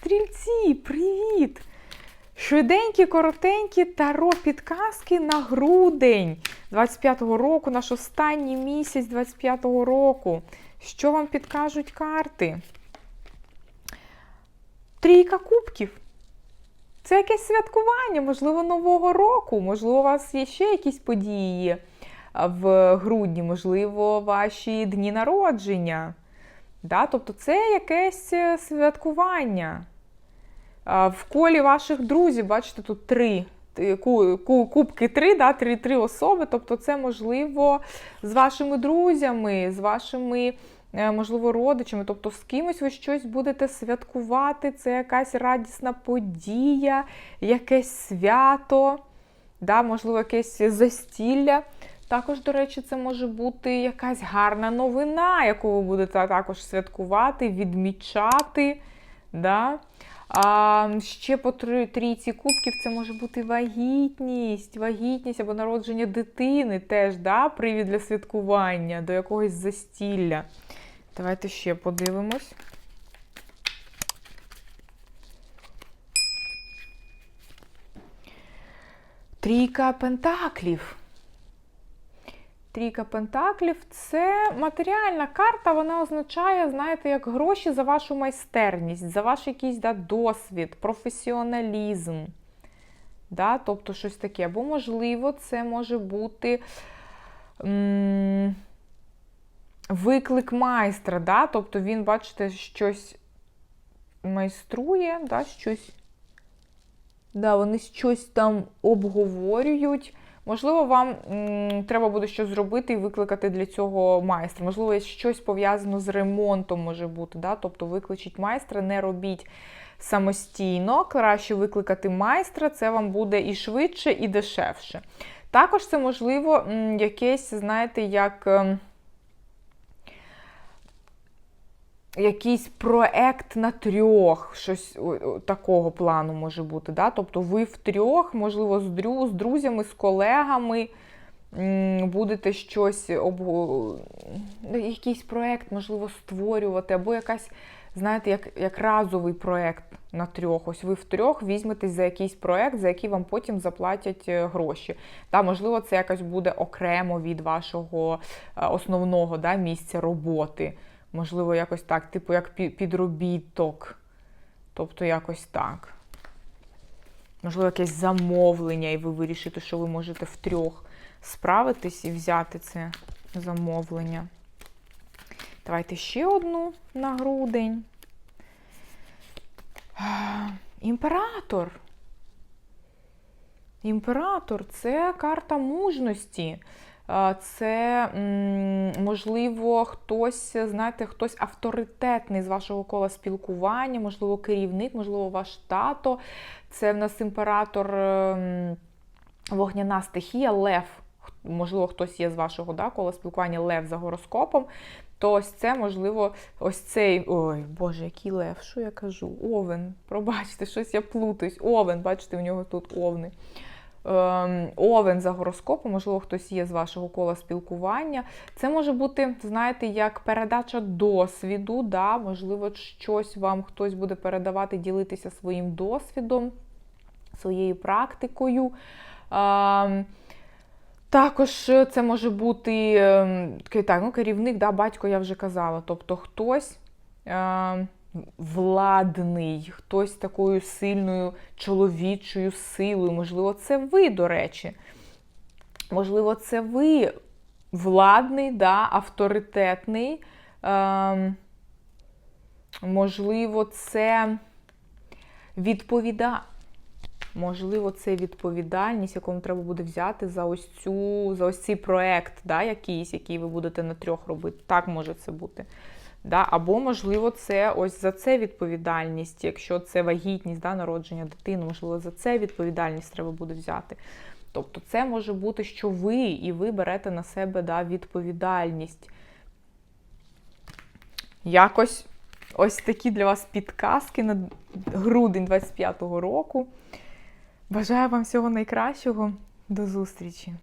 Стрільці, привіт! Швиденькі, коротенькі таро підказки на грудень 25-го року, наш останній місяць 25-го року. Що вам підкажуть карти? Трійка кубків. Це якесь святкування, можливо, Нового року, можливо, у вас є ще якісь події в грудні, можливо, ваші дні народження. Да? Тобто це якесь е, святкування. В колі ваших друзів, бачите, тут три. Кубки три, да? три, три особи. Тобто, це можливо з вашими друзями, з вашими, е, можливо, родичами. Тобто, з кимось ви щось будете святкувати. Це якась радісна подія, якесь свято, да? можливо, якесь застілля. Також, до речі, це може бути якась гарна новина, яку ви будете також святкувати, відмічати. Да? А ще по трійці кубків це може бути вагітність, вагітність або народження дитини теж, да? привід для святкування, до якогось застілля. Давайте ще подивимось. Трійка пентаклів. Трійка пентаклів це матеріальна карта, вона означає, знаєте, як гроші за вашу майстерність, за ваш якийсь да, досвід, професіоналізм. Да? Тобто щось таке. Або, можливо, це може бути м- виклик майстра. Да? Тобто він, бачите, щось майструє, да? щось. Да, вони щось там обговорюють. Можливо, вам треба буде щось зробити і викликати для цього майстра. Можливо, щось пов'язано з ремонтом може бути. Да? Тобто викличіть майстра, не робіть самостійно. Краще викликати майстра, це вам буде і швидше, і дешевше. Також це можливо якесь, знаєте, як. Якийсь проект на трьох, щось такого плану може бути. Да? Тобто ви втрьох, можливо, з, дру, з друзями, з колегами будете щось обго... якийсь проект, можливо, створювати, або якась, знаєте, як, як разовий проект на трьох. Ось ви втрьох візьметесь за якийсь проект, за який вам потім заплатять е, гроші. Да, можливо, це якось буде окремо від вашого е, основного да, місця роботи. Можливо, якось так, типу як підробіток. Тобто якось так. Можливо, якесь замовлення, і ви вирішите, що ви можете втрьох справитись і взяти це замовлення. Давайте ще одну на грудень. Імператор. Імператор це карта мужності. Це, можливо, хтось, знаєте, хтось авторитетний з вашого кола спілкування, можливо, керівник, можливо, ваш тато. Це в нас імператор ем, вогняна стихія, лев. Можливо, хтось є з вашого да, кола спілкування лев за гороскопом. То ось це, можливо, ось цей. Ой, Боже, який лев, що я кажу? Овен. Пробачте, щось я плутаюсь. Овен, бачите, у нього тут овни. Ем, Овен за гороскопом, можливо, хтось є з вашого кола спілкування. Це може бути, знаєте, як передача досвіду, да? можливо, щось вам хтось буде передавати, ділитися своїм досвідом, своєю практикою. Ем, також це може бути ем, так, ну, керівник, да, батько, я вже казала. Тобто хтось владний, хтось такою сильною чоловічою силою. Можливо, це ви, до речі. Можливо, це ви владний, да, авторитетний. Е, можливо, це відповіда. Можливо, це відповідальність, яку треба буде взяти за ось цю, за ось цей проект, да, якийсь, який ви будете на трьох робити. Так може це бути. Да? Або, можливо, це ось за це відповідальність, якщо це вагітність, да, народження дитини, можливо, за це відповідальність треба буде взяти. Тобто, це може бути, що ви, і ви берете на себе да, відповідальність. Якось ось такі для вас підказки на грудень 25-го року. Бажаю вам всього найкращого. До зустрічі!